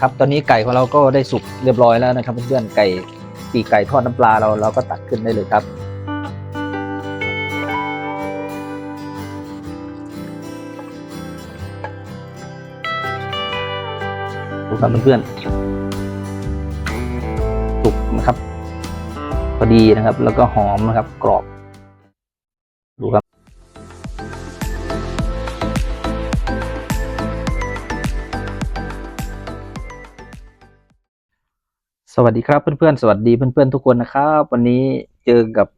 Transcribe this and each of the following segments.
ครับตอนนี้ไก่ของเราก็ได้สุกเรียบร้อยแล้วนะครับเพื่อนๆไก่ปีกไก่ทอดน้ำปลาเราเราก็ตักขึ้นได้เลยครับ ดูครับเพื่อนๆสุกนะครับ พอดีนะครับ แล้วก็หอมนะครับ กรอบ ดูครับ สวัสดีครับเพื่อนๆ สวัสดีเพื่อนๆทุกคนนะครับ วันนี้เจอกับ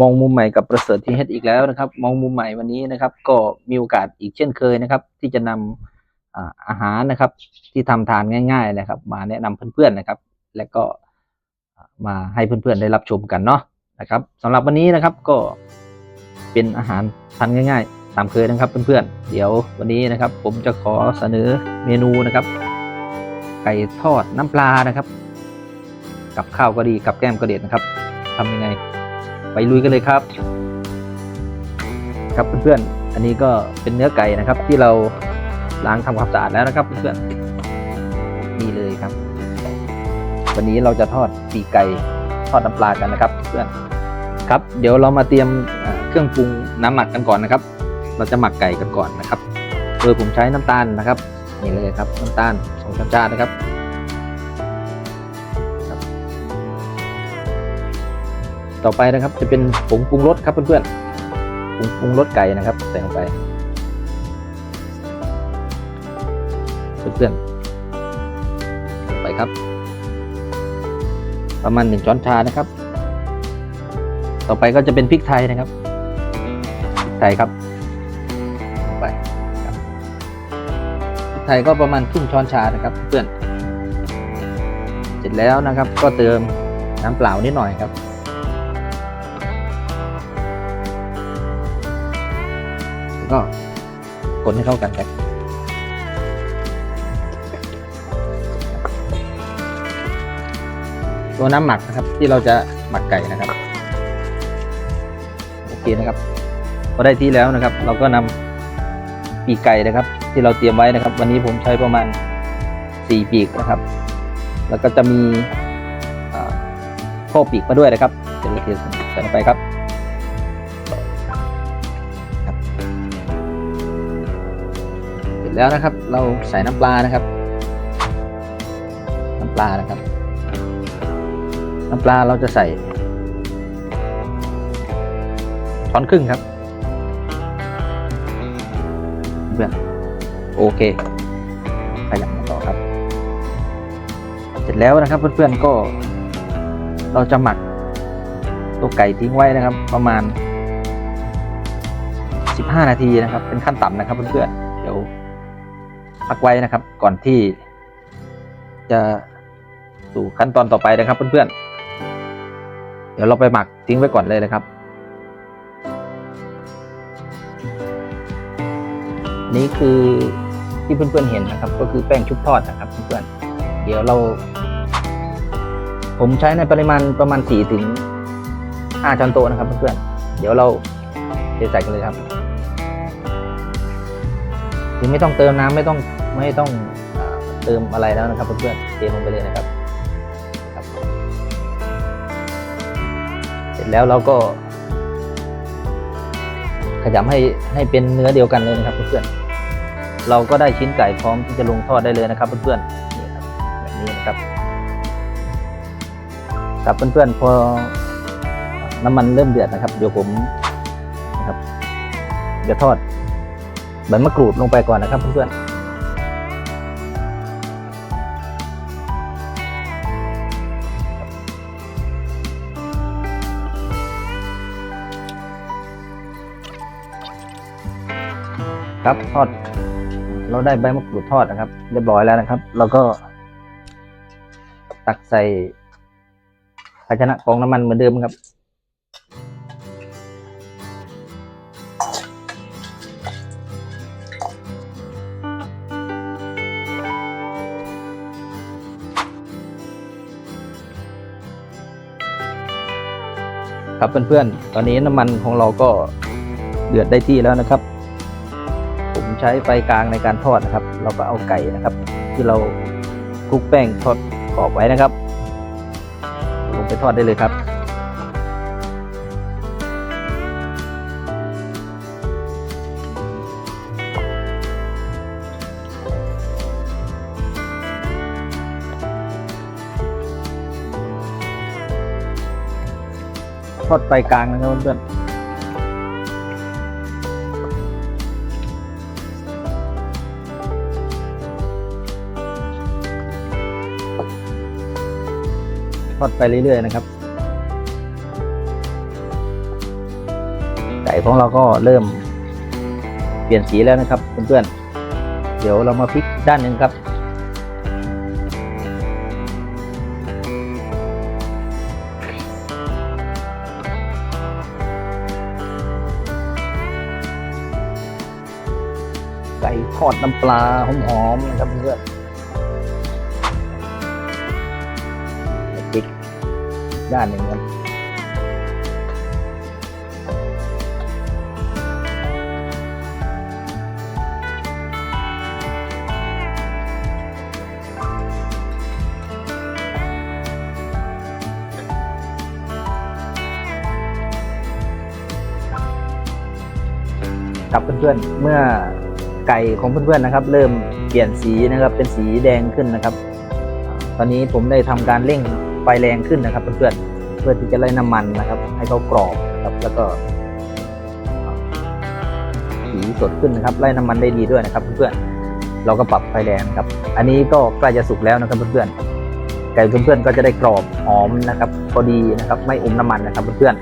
มองมุมใหม่กับประเสริฐทีเฮดอีกแล้วนะครับ มองมุมใหม่วันนี้นะครับ ก็มีโอกาสอีกเช่นเคยนะครับ ที่จะนำอ่าอาหารนะครับ ที่ทำทานง่ายๆนะครับ มาแนะนำเพื่อนๆนะครับ และก็มาให้เพื่อนๆได้รับชมกันเนาะนะครับสำหรับวันนี้นะครับก็เป็นอาหารทานง่าย ๆ ตามเคยนะครับเพื่อนๆเดี๋ยววันนี้นะครับ ผมจะขอเสนอเมนูนะครับ ไก่ทอดน้ำปลานะครับ กับข้าวก็ดีกับแก้มก็เด็ดนะครับทำยังไง ไปลุยกันเลยครับ ครับเพื่อนๆอันนี้ก็เป็นเนื้อไก่นะครับ ที่เราล้างทำความสะอาดแล้วนะครับ เพื่อนๆนี่เลยครับ วันนี้เราจะทอดปีกไก่ทอดน้ำปลากันนะครับ เพื่อนครับ เดี๋ยวเรามาเตรียมเครื่องปรุงน้ำหมักกันก่อนนะครับ เราจะหมักไก่กันก่อนนะครับโดยผมใช้น้ำตาลนะครับนี่เลยครับน้ำตาลสองช้อนชานะครับ ต่อไปนะครับ จะเป็นผงปรุงรสครับเพื่อนๆผงปรุงรสไก่นะครับใส่ลงไปเพื่อนๆไปครับ ประมาณหนึ่งช้อนชานะครับ ต่อไปก็จะเป็นพริกไทยนะครับพริกไทยครับไปครับพริกไทยก็ประมาณครึ่งช้อนชานะครับ เพื่อนเสร็จแล้วนะครับ ก็เติมน้ำเปล่านิดหน่อยครับ ก็คนให้เข้ากันครับตัวน้ำหมักนะครับ ที่เราจะหมักไก่นะครับโอเคนะครับพอได้ที่แล้วนะครับ เราก็นำปีกไก่นะครับ ที่เราเตรียมไว้นะครับ วันนี้ผมใช้ประมาณสี่ปีกนะครับ แล้วก็จะมีข้อปีกมาด้วยนะครับเดี๋ยวเราเทใส่ลงไปครับ ร็จแล้วนะครับ เราใส่น้ำปลานะครับ น้ำปลานะครับ น้ำปลาเราจะใส่ช้อนครึ่งครับเพื่อนโอเคขยับมาต่อครับ เสร็จแล้วนะครับเพื่อนๆก็ เราจะหมักตัวไก่ทิ้งไว้นะครับ ประมาณ 15 นาทีนะครับ เป็นขั้นต่ำนะครับเพื่อนๆ พักไว้นะครับ ก่อนที่ จะสู่ขั้นตอนต่อไปนะครับ เพื่อนๆ เดี๋ยวเราไปหมักทิ้งไว้ก่อนเลยนะครับ นี่คือที่เพื่อนๆเห็นนะครับ ก็คือแป้งชุบทอดนะครับ เพื่อนๆ เดี๋ยวเรา ผมใช้ในปริมาณประมาณ4ถึง5ช้อนโต๊ะนะครับ เพื่อนๆ เดี๋ยวเราเทใส่กันเลยครับ คือไม่ต้องเติมน้ำไม่ต้องไม่ต้องเติมอะไรแล้วนะครับเพื่อนๆเทลงไปเลยนะครับครับ เสร็จแล้วเราก็ ขยำให้ให้เป็นเนื้อเดียวกันเลยนะครับเพื่อนๆเราก็ได้ชิ้นไก่พร้อมที่จะลงทอดได้เลยนะครับเพื่อนๆนี่ครับแบบนี้นะครับครับเพื่อนๆพอน้ำมันเริ่มเดือดนะครับเดี๋ยวผมนะครับจะทอด ใบมะกรูดลงไปก่อนนะครับเพื่อนๆครับทอด เราได้ใบมะกรูดทอดนะครับ เรียบร้อยแล้วนะครับ เราก็ ตักใส่ภาชนะกรองน้ำมันเหมือนเดิมครับ ครับเพื่อนๆ ตอนนี้น้ำมันของเราก็เดือดได้ที่แล้วนะครับ ผมใช้ไฟกลางในการทอดนะครับ เราก็เอาไก่นะครับ ที่เราคคลุกแป้งทอดกรอบไว้นะครับ ลงไปทอดได้เลยครับ ทอดไฟกลางนะครับเพื่อนทอดไปเรื่อยๆนะครับไก่ของเราก็เริ่มเปลี่ยนสีแล้วนะครับเพื่อนๆเดี๋ยวเรามาพลิกด้านหนึ่งครับ ไก่ทอดน้ำปลาหอมๆนะครับเพื่อนพลิกด้านหนึ่งครับครับเพื่อนๆเมื่อ ไก่ของเพื่อนๆนะครับ เริ่มเปลี่ยนสีนะครับ เป็นสีแดงขึ้นนะครับ ตอนนี้ผมได้ทำการเร่งไฟแรงขึ้นนะครับ เพื่อนๆเพื่อที่จะไล่น้ำมันนะครับ ให้เขากรอบนะครับแล้วก็สีสดขึ้นนะครับไล่น้ำมันได้ดีด้วยนะครับ เพื่อนๆเราก็ปรับไฟแรงครับ อันนี้ก็ใกล้จะสุกแล้วนะครับเพื่อนๆไก่เพื่อนๆก็จะได้กรอบหอมนะครับพอดีนะครับ ไม่อมน้ำมันนะครับเพื่อน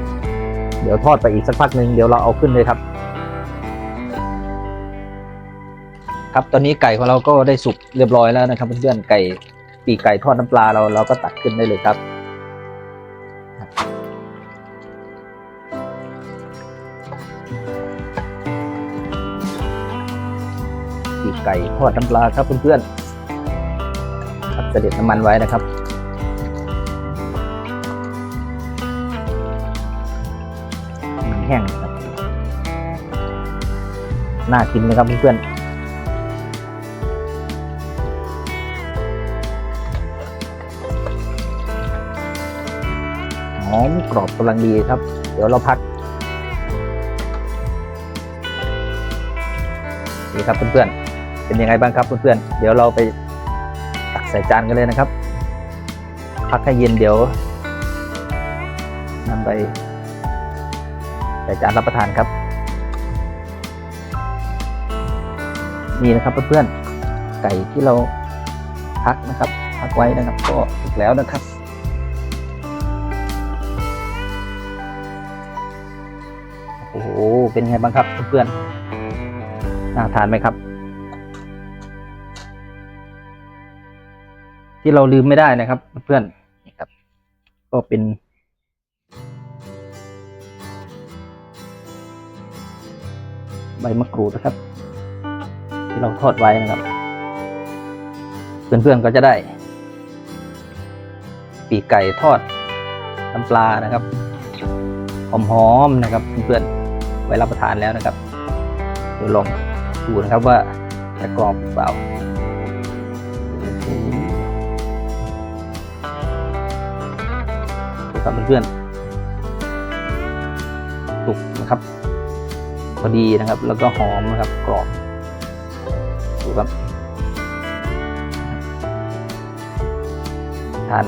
ๆเดี๋ยวทอดไปอีกสักพักหนึ่งเดี๋ยวเราเอาขึ้นเลยครับ ครับ ตอนนี้ไก่ของเราก็ได้สุกเรียบร้อยแล้วนะครับเพื่อนๆไก่ปีกไก่ทอดน้ำปลาเราเราก็ตักขึ้นได้เลยครับ ปีกไก่ทอดน้ำปลาครับเพื่อนๆครับเสด็จน้ำมันไว้นะครับมันแห้งครับน่ากินไหมครับเพื่อนๆ กรอบกำลังดีครับ เดี๋ยวเราพักนี่ครับเพื่อนๆเป็นยังไงบ้างครับเพื่อนๆเดี๋ยวเราไปตักใส่จานกันเลยนะครับ พักให้เย็นเดี๋ยวนำไปใส่จานรับประทานครับ นี่นะครับเพื่อนๆไก่ที่เราพักนะครับ พักไว้นะครับ ก็สุกแล้วนะครับ เป็นไงบ้างครับเพื่อนๆน่าทานไหมครับ ที่เราลืมไม่ได้นะครับเพื่อนๆนี่ครับ ก็เป็นใบมะกรูดนะครับ ที่เราทอดไว้นะครับ เพื่อนๆก็จะได้ ปีกไก่ทอดน้ำปลานะครับหอมๆนะครับเพื่อนๆ ไว้รับประทานแล้วนะครับเดี๋ยวลองดูนะครับว่าจะกรอบหรือเปล่าดูครับเพื่อนๆสุกนะครับพอดีนะครับ แล้วก็หอมนะครับกรอบดูครับทาน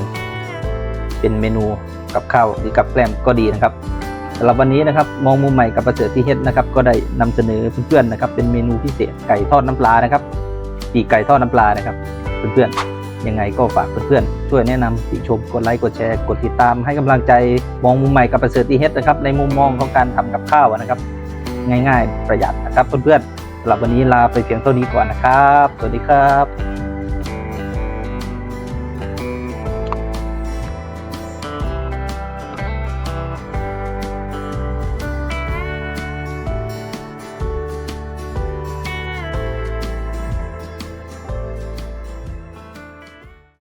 เป็นเมนูกับข้าวหรือกับแกล้มก็ดีนะครับ สำหรับวันนี้นะครับมองมุมใหม่กับประเสริฐที่เฮ็ดนะครับก็ได้นำเสนอเพื่อนๆนะครับเป็นเมนูพิเศษไก่ทอดน้ำปลานะครับปีกไก่ทอดน้ำปลานะครับเพื่อนๆยังไงก็ฝากเพื่อนๆช่วยแนะนำติชมกดไลค์กดแชร์กดติดตามให้กำลังใจมองมุมใหม่กับประเสริฐที่เฮ็ดนะครับในมุมมองของการทำกับข้าวนะครับ ง่าย ๆ ประหยัดนะครับเพื่อนๆสำหรับวันนี้ลาไปเพียงเท่านี้ก่อนนะครับ สวัสดีครับ